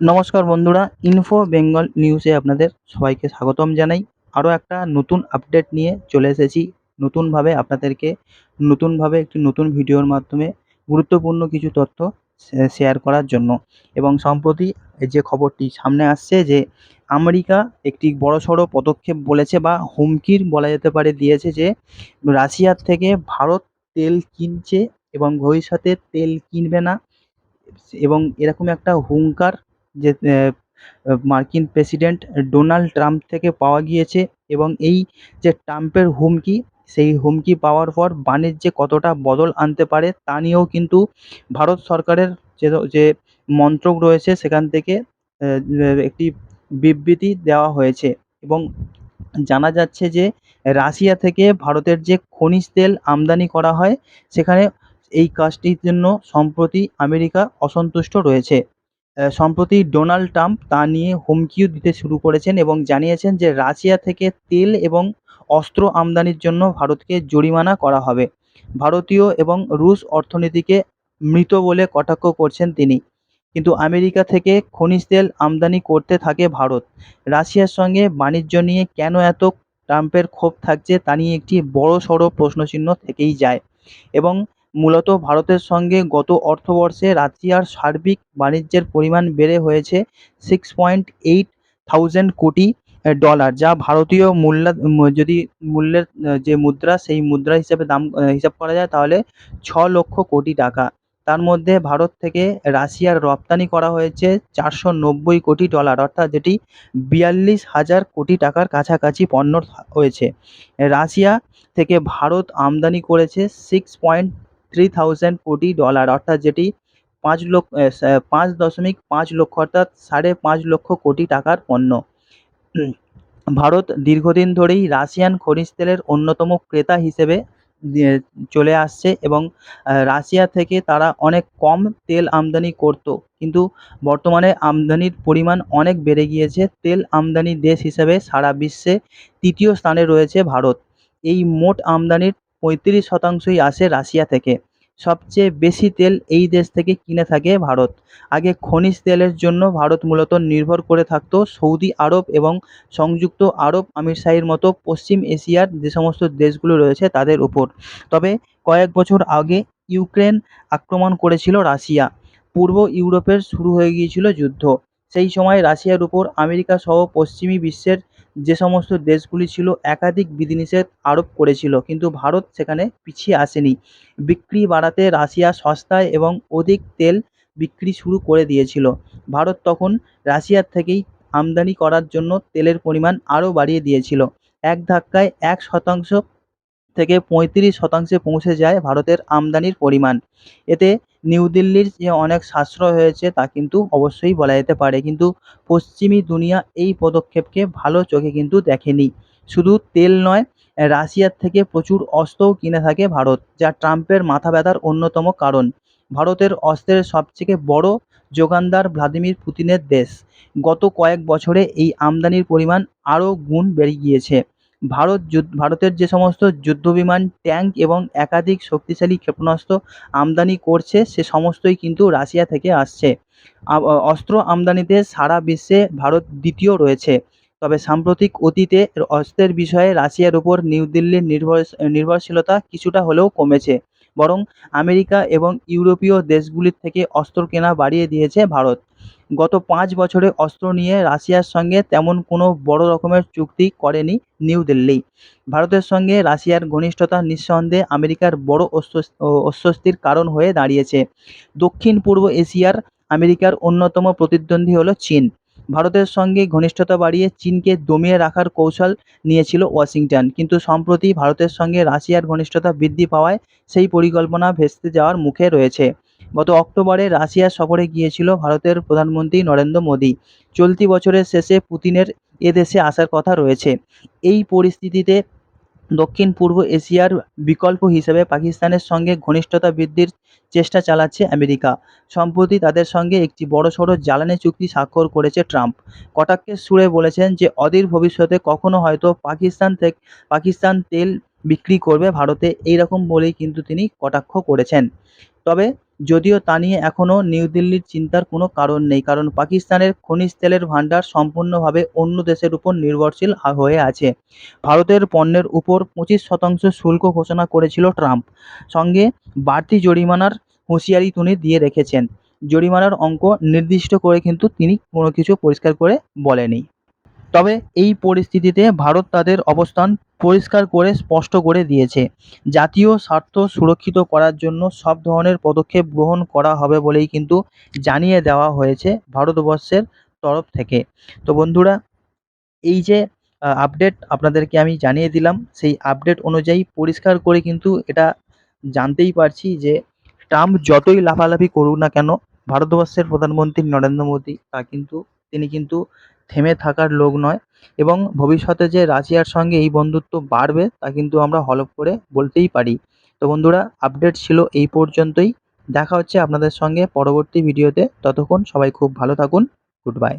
নমস্কার বন্ধুরা ইনফো বেঙ্গল নিউজে আপনাদের সবাইকে স্বাগতম জানাই। আরও একটা নতুন আপডেট নিয়ে চলে এসেছি। নতুনভাবে আপনাদেরকে, নতুনভাবে একটি নতুন ভিডিওর মাধ্যমে গুরুত্বপূর্ণ কিছু তথ্য শেয়ার করার জন্য। এবং সম্প্রতি যে খবরটি সামনে আসছে যে, আমেরিকা একটি বড়সড় পদক্ষেপ বলেছে বা হুমকির বলা যেতে পারে দিয়েছে যে, রাশিয়ার থেকে ভারত তেল কিনছে এবং ভবিষ্যতে তেল কিনবে না। এবং এরকম একটা হুঙ্কার যে মার্কিন প্রেসিডেন্ট ডোনাল্ড ট্রাম্প থেকে পাওয়া গিয়েছে এবং এই যে ট্রাম্পের হুমকি, সেই হুমকি পাওয়ার পর বাণিজ্যে কতটা বদল আনতে পারে তা নিয়েও কিন্তু ভারত সরকারের যে যে মন্ত্রক রয়েছে সেখান থেকে একটি বিবৃতি দেওয়া হয়েছে এবং জানা যাচ্ছে যে রাশিয়া থেকে ভারতের যে খনিজ তেল আমদানি করা হয়, সেখানে এই কাজটির জন্য সম্প্রতি আমেরিকা অসন্তুষ্ট রয়েছে। সম্প্রতি ডোনাল্ড ট্রাম্প তা নিয়ে হুমকিও দিতে শুরু করেছেন এবং জানিয়েছেন যে রাশিয়া থেকে তেল এবং অস্ত্র আমদানির জন্য ভারতকে জরিমানা করা হবে। ভারতীয় এবং রুশ অর্থনীতিকে মৃত বলে কটাক্ষ করছেন তিনি। কিন্তু আমেরিকা থেকে খনিজ তেল আমদানি করতে থাকে ভারত। রাশিয়ার সঙ্গে বাণিজ্য নিয়ে কেন এত ট্রাম্পের ক্ষোভ থাকছে তা নিয়ে একটি বড়সড় প্রশ্নচিহ্ন থেকেই যায়। এবং মূলত ভারতের সঙ্গে গত অর্থবর্ষে রাশিয়ার সার্বিক বাণিজ্যের পরিমাণ বেড়ে হয়েছে six point eight thousand crore dollar যা ভারতীয় মূল্যা, যদি মূল্যের, যে মুদ্রা, সেই মুদ্রা হিসাবে দাম, হিসাব করা যায় তাহলে ছ লক্ষ কোটি টাকা। তার মধ্যে ভারত থেকে রাশিয়ার রপ্তানি করা হয়েছে চারশো নব্বই কোটি ডলার অর্থাৎ যেটি বিয়াল্লিশ হাজার কোটি টাকার কাছাকাছি পণ্য হয়েছে। রাশিয়া থেকে ভারত আমদানি করেছে six point three thousand crore dollar অর্থাৎ যেটি পাঁচ লক্ষ পাঁচ দশমিক পাঁচ লক্ষ, অর্থাৎ সাড়ে পাঁচ লক্ষ কোটি টাকার পণ্য। ভারত দীর্ঘদিন ধরেই রাশিয়ান খনিজ তেলের অন্যতম ক্রেতা হিসেবে চলে আসছে এবং রাশিয়া থেকে তারা অনেক কম তেল আমদানি করতো, কিন্তু বর্তমানে আমদানির পরিমাণ অনেক বেড়ে গিয়েছে। তেল আমদানি দেশ হিসেবে সারা বিশ্বে তৃতীয় স্থানে রয়েছে ভারত। এই মোট আমদানির পঁয়ত্রিশ শতাংশই আসে রাশিয়া থেকে। সবচেয়ে বেশি তেল এই দেশ থেকে কিনে থাকে ভারত। আগে খনিজ তেলের জন্য ভারত মূলত নির্ভর করে থাকতো সৌদি আরব এবং সংযুক্ত আরব আমিরশাহির মতো পশ্চিম এশিয়ার যে সমস্ত দেশগুলো রয়েছে তাদের উপর। তবে কয়েক বছর আগে ইউক্রেন আক্রমণ করেছিল রাশিয়া। পূর্ব ইউরোপের শুরু হয়ে গিয়েছিল যুদ্ধ। সেই সময় রাশিয়ার উপর আমেরিকা সহ পশ্চিমী বিশ্বের যে সমস্ত দেশগুলি ছিল একাধিক বিধিনিষেধ আরোপ করেছিল, কিন্তু ভারত সেখানে পিছিয়ে আসেনি। বিক্রি বাড়াতে রাশিয়া সস্তায় এবং অধিক তেল বিক্রি শুরু করে দিয়েছিল। ভারত তখন রাশিয়ার থেকেই আমদানি করার জন্য তেলের পরিমাণ আরও বাড়িয়ে দিয়েছিল। এক ধাক্কায় এক শতাংশ থেকে পঁয়ত্রিশ শতাংশে পৌঁছে যায় ভারতের আমদানির পরিমাণ। এতে নিউ দিল্লির যে অনেক সাশ্রয় হয়েছে তা কিন্তু অবশ্যই বলা যেতে পারে। কিন্তু পশ্চিমী দুনিয়া এই পদক্ষেপকে ভালো চোখে কিন্তু দেখেনি। শুধু তেল নয়, রাশিয়ার থেকে প্রচুর অস্ত্রও কিনে থাকে ভারত, যা ট্রাম্পের মাথা ব্যথার অন্যতম কারণ। ভারতের অস্ত্রের সবথেকে বড় যোগানদার ভ্লাদিমির পুতিনের দেশ। গত কয়েক বছরে এই আমদানির পরিমাণ আরও গুণ বেড়ে গিয়েছে। ভারত ভারতের যে সমস্ত যুদ্ধবিমান, ট্যাঙ্ক এবং একাধিক শক্তিশালী ক্ষেপণাস্ত্র আমদানি করছে, সে সমস্তই কিন্তু রাশিয়া থেকে আসছে। অস্ত্র আমদানিতে সারা বিশ্বে ভারত দ্বিতীয় রয়েছে। তবে সাম্প্রতিক অতীতে অস্ত্রের বিষয়ে রাশিয়ার উপর নিউ দিল্লির নির্ভর নির্ভরশীলতা কিছুটা হলেও কমেছে। বরং আমেরিকা এবং ইউরোপীয় দেশগুলির থেকে অস্ত্র কেনা বাড়িয়ে দিয়েছে ভারত। গত পাঁচ বছরে অস্ত্র নিয়ে রাশিয়ার সঙ্গে তেমন কোনো বড় রকমের চুক্তি করেনি নিউ দিল্লি। ভারতের সঙ্গে রাশিয়ার ঘনিষ্ঠতা নিঃসন্দেহে আমেরিকার বড় অস্বস্তির কারণ হয়ে দাঁড়িয়েছে। দক্ষিণ পূর্ব এশিয়ার আমেরিকার অন্যতম প্রতিদ্বন্দ্বী হলো চীন। ভারতের সঙ্গে ঘনিষ্ঠতা বাড়িয়ে চীনকে দমিয়ে রাখার কৌশল নিয়েছিল ওয়াশিংটন। কিন্তু সম্প্রতি ভারতের সঙ্গে রাশিয়ার ঘনিষ্ঠতা বৃদ্ধি পাওয়ায় সেই পরিকল্পনা ভেস্তে যাওয়ার মুখে রয়েছে। গত অক্টোবরে রাশিয়া সফরে গিয়েছিল ভারতের প্রধানমন্ত্রী নরেন্দ্র মোদী। চলতি বছরের শেষে পুতিনের এদেশে আসার কথা রয়েছে। এই পরিস্থিতিতে দক্ষিণ পূর্ব এশিয়ার বিকল্প হিসেবে পাকিস্তানের সঙ্গে ঘনিষ্ঠতা বৃদ্ধির চেষ্টা চালাচ্ছে আমেরিকা। সম্প্রতি তাদের সঙ্গে একটি বড়সড় জ্বালানি চুক্তি স্বাক্ষর করেছে ট্রাম্প। কটাক্ষের সুরে বলেছেন যে অদূর ভবিষ্যতে কখনো হয়তো পাকিস্তান থেকে পাকিস্তান তেল বিক্রি করবে ভারতে। এইরকম বলেই কিন্তু তিনি কটাক্ষ করেছেন। তবে যদিও তা নিয়ে এখনও নিউ দিল্লির চিন্তার কোনো কারণ নেই, কারণ পাকিস্তানের খনিজ তেলের ভাণ্ডার সম্পূর্ণভাবে অন্য দেশের উপর নির্ভরশীল হয়ে আছে। ভারতের পণ্যের উপর পঁচিশ শতাংশ শুল্ক ঘোষণা করেছিল ট্রাম্প। সঙ্গে বাড়তি জরিমানার হুঁশিয়ারি তিনি দিয়ে রেখেছেন। জরিমানার অঙ্ক নির্দিষ্ট করে কিন্তু তিনি কোনো কিছু পরিষ্কার করে বলেনি। তবে এই পরিস্থিতিতে ভারত তাদের অবস্থান পরিষ্কার করে স্পষ্ট করে দিয়েছে। জাতীয় স্বার্থ সুরক্ষিত করার জন্য সব ধরনের পদক্ষেপ গ্রহণ করা হবে বলেই কিন্তু জানিয়ে দেওয়া হয়েছে ভারতবর্ষের তরফ থেকে। তো বন্ধুরা, এই যে আপডেট আপনাদেরকে আমি জানিয়ে দিলাম, সেই আপডেট অনুযায়ী পরিষ্কার করে কিন্তু এটা জানতেই পারছি যে ট্রাম্প যতই লাফালাফি করুক না কেন, ভারতবর্ষের প্রধানমন্ত্রী নরেন্দ্র মোদী, তা কিন্তু, তিনি কিন্তু থেমে থাকার লোক নয় এবং ভবিষ্যতে যে রাশিয়ার সঙ্গে এই বন্ধুত্ব বাড়বে তা কিন্তু আমরা হলফ করে বলতেই পারি। তো বন্ধুরা আপডেট ছিল এই পর্যন্তই। দেখা হচ্ছে আপনাদের সঙ্গে পরবর্তী ভিডিওতে ততক্ষণ সবাই খুব ভালো থাকুন। Good bye